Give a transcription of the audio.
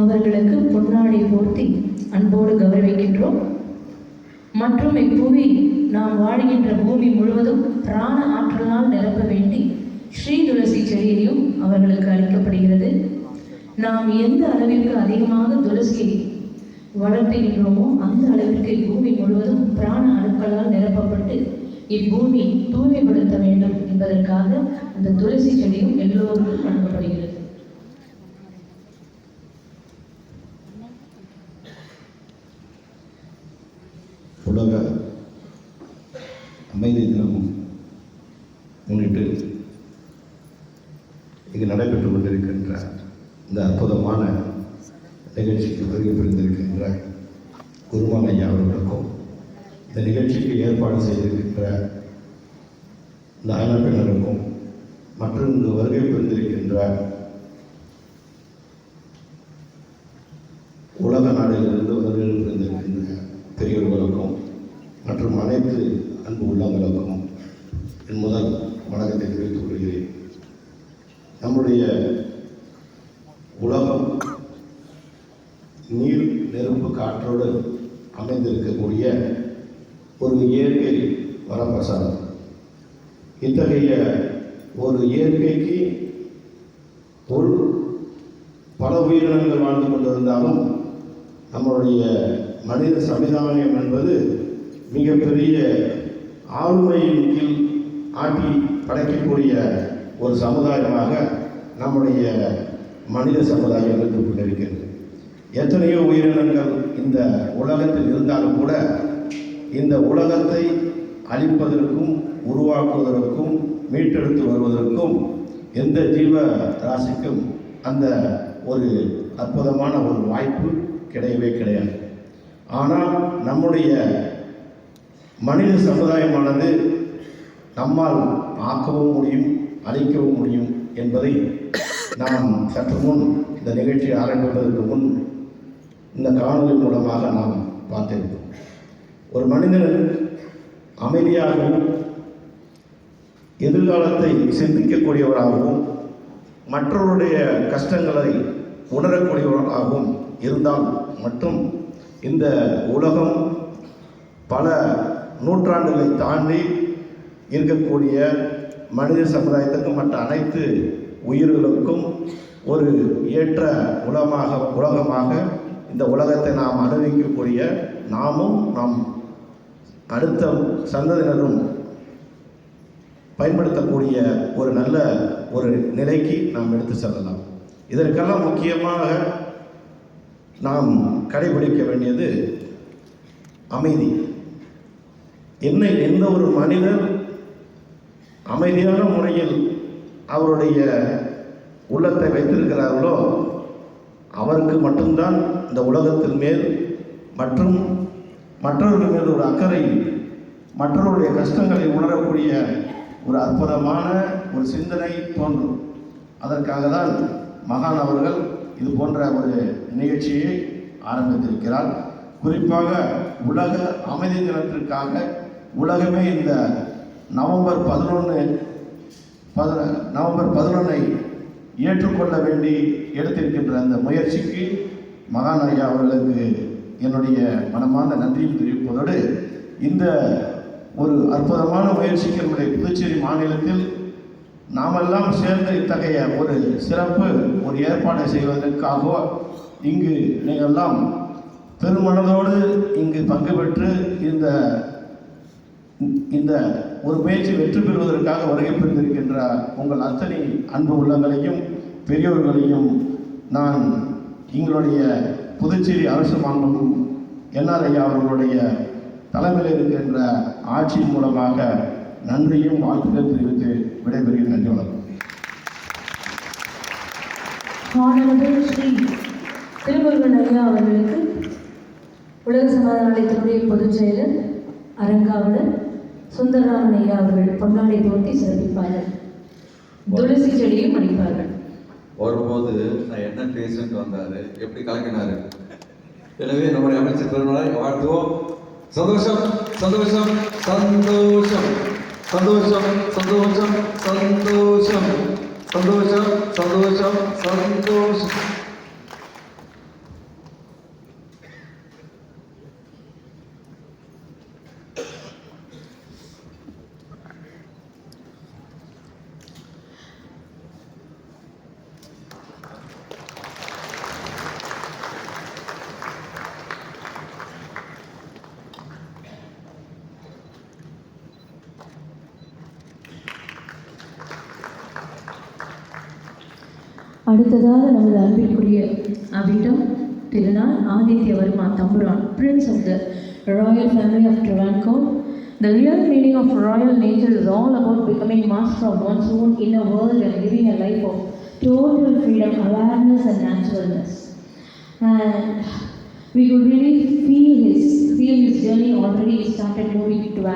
அவர்களுக்கு பொன்னாடை போர்த்தி அன்போடு கௌரவிக்கின்றோம். மற்றும் இப்புவி நாம் வாழ்கின்ற பூமி முழுவதும் பிராண ஆற்றலால் நிரப்ப வேண்டி ஸ்ரீ துளசி செடியையும் அவர்களுக்கு அளிக்கப்படுகிறது. நாம் எந்த அளவிற்கு அதிகமாக துளசியை வளர்த்துகின்றோமோ அந்த அளவிற்கு இப்பூமி முழுவதும் பிராண அணுக்களால் நிரப்பப்பட்டு இப்பூமி தூய்மைப்படுத்த வேண்டும் என்பதற்காக அந்த துளசி செடியும் எல்லோருக்கும் வழங்கப்படுகிறது. உலக அமைதி தினம் முன்னிட்டு இங்கு நடைபெற்றுக் கொண்டிருக்கின்ற இந்த அற்புதமான நிகழ்ச்சிக்கு வருகை புரிந்திருக்கின்ற குருமான் ஐயா அவர்களுக்கும் இந்த நிகழ்ச்சிக்கு ஏற்பாடு செய்திருக்கின்ற இந்த அமைப்பினருக்கும் மற்றும் இங்கு வருகை புரிந்திருக்கின்ற உலக நாடுகளிலிருந்து வருகை புரிந்திருக்கின்ற பெரியவர்களுக்கும் மற்றும் அனைத்து அன்பு உள்ளங்களுக்கும் என் முதல் வணக்கத்தை தெரிவித்துக் கொள்கிறேன். நம்முடைய உலகம் நீர் நெருப்பு காற்றோடு அமைந்திருக்கக்கூடிய ஒரு இயற்கை வரப்பிரசாதம். இத்தகைய ஒரு இயற்கைக்கு ஒரு பல உயிரினங்கள் வாழ்ந்து கொண்டிருந்தாலும் நம்மளுடைய மனித சமுதாயம் என்பது மிகப்பெரிய ஆளுமையின் கீழ் ஆட்டி படைக்கக்கூடிய ஒரு சமுதாயமாக நம்முடைய மனித சமுதாயம் இருந்து கொண்டிருக்கிறது எத்தனையோ உயிரினங்கள் இந்த உலகத்தில் இருந்தாலும் கூட இந்த உலகத்தை அழிப்பதற்கும் உருவாக்குவதற்கும் மீட்டெடுத்து வருவதற்கும் எந்த ஜீவ ராசிக்கும் அந்த ஒரு அற்புதமான ஒரு வாய்ப்பு கிடையவே கிடையாது. ஆனால் நம்முடைய மனித சமுதாயமானது நம்மால் ஆக்கவும் முடியும் அழிக்கவும் முடியும் என்பதை நாம் சற்று முன் இந்த நிகழ்ச்சி ஆரம்பிப்பதற்கு முன் இந்த காணொலி மூலமாக நாம் பார்த்திருந்தோம் ஒரு மனிதன் அமைதியாகவும் எதிர்காலத்தை சிந்திக்கக்கூடியவராகவும் மற்றவருடைய கஷ்டங்களை உணரக்கூடியவராகவும் இருந்தால் மட்டும் இந்த உலகம் பல நூற்றாண்டுகளை தாண்டி இருக்கக்கூடிய மனித சமுதாயத்துக்கும் மற்ற அனைத்து உயிர்களுக்கும் ஒரு ஏற்ற உலகமாக உலகமாக இந்த உலகத்தை நாம் அனுபவிக்கக்கூடிய நாமும் நம் அடுத்த சந்ததியினரும் பயன்படுத்தக்கூடிய ஒரு நல்ல ஒரு நிலைக்கு நாம் எடுத்து செல்லலாம். இதற்கெல்லாம் முக்கியமாக நாம் கடைபிடிக்க வேண்டியது அமைதி. என்ன எந்த ஒரு மனிதர் அமைதியான முறையில் அவருடைய உள்ளத்தை வைத்திருக்கிறார்களோ அவருக்கு மட்டும்தான் இந்த உலகத்தின் மேல் மற்றும் மற்றவர்கள் மேல் ஒரு அக்கறை மற்றவருடைய கஷ்டங்களை உணரக்கூடிய ஒரு அற்புதமான ஒரு சிந்தனை தோன்றும். அதற்காக தான் மகான் அவர்கள் இது போன்ற ஒரு நிகழ்ச்சியை ஆரம்பித்திருக்கிறார். குறிப்பாக உலக அமைதி தினத்திற்காக உலகமே இந்த நவம்பர் பதினொன்று பதின நவம்பர் பதினொன்றை ஏற்றுக்கொள்ள வேண்டி எடுத்திருக்கின்ற அந்த முயற்சிக்கு மகான் ஐயா அவர்களுக்கு என்னுடைய மனமார்ந்த நன்றியும் தெரிவிப்பதோடு இந்த ஒரு அற்புதமான முயற்சிக்கு நம்முடைய புதுச்சேரி மாநிலத்தில் நாமெல்லாம் சேர்ந்து இத்தகைய ஒரு சிறப்பு ஒரு ஏற்பாடை செய்வதற்காக இங்கு நீங்கள்லாம் பெருமனதோடு இங்கு பங்கு பெற்று இந்த இந்த ஒரு முயற்சி வெற்றி பெறுவதற்காக வருகை புரிந்திருக்கின்ற உங்கள் அத்தனை அன்பு உள்ளங்களையும் பெரியோர்களையும் நான் எங்களுடைய புதுச்சேரி அரசு மாநிலம் என்ஆர்ஐயா அவர்களுடைய தலைமையில் இருக்கின்ற ஆட்சி மூலமாக நன்றியும் வாழ்த்துக்கள் தெரிவித்து விடைபெறுகிறேன். நன்றி வணக்கம். Honorable ஸ்ரீ திருமுருகன் ஐயா அவர்களுக்கு உலக சமாதான ஆலயத்தினுடைய பொதுச் செயலர் அரங்காவலர் சுந்தரராமன் ஐயா அவர்கள் பொன்னாடை போட்டி சிறப்பிப்பார்கள். துளசி செடியும் அடிப்பார்கள். வரும்போது நான் என்ன பேசுன்ட்டு வந்தாரு எப்படி கலக்கினாரு? எனவே நம்முடைய அமைச்சர் பெருமாளை வாழ்த்துவோம். சந்தோஷம் சந்தோஷம் சந்தோஷம் சந்தோஷம் சந்தோஷம் சந்தோஷம் சந்தோஷம் சந்தோஷம் சந்தோஷம். அடுத்ததாக நமது அன்பிற்குரிய Avittam Thirunal Adithya Varma Thampuran prince of the royal family of Travancore. The real meaning of royal nature is all about becoming master of one's own inner world and living a life of total freedom, awareness and naturalness. And we could really feel his, feel his journey already started moving to